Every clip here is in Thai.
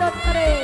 দপ্তরে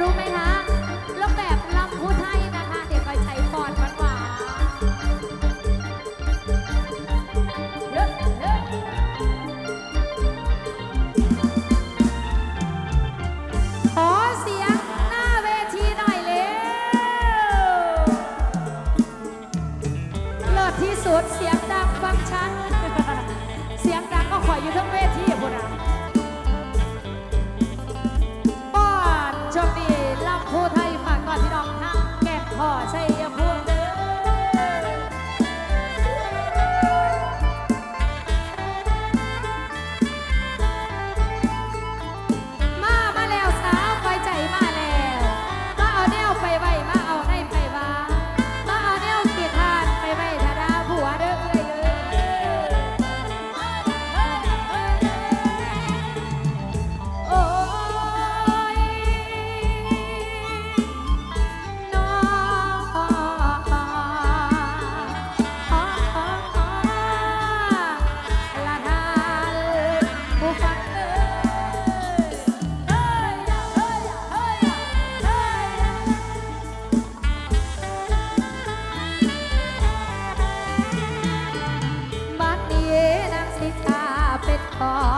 รู้ไหมคะลงแบบลำพูไทยนะคะเดี๋ยวคอยใช้ฟอนหวานๆเฮ้ยเฮ้ยขอเสียงหน้าเวทีหน่อยเร็วเลิศที่สุดเสียงดังฟังชัด เสียงดังก็ขอยอยู่ทั้งเวทีโบราณ far.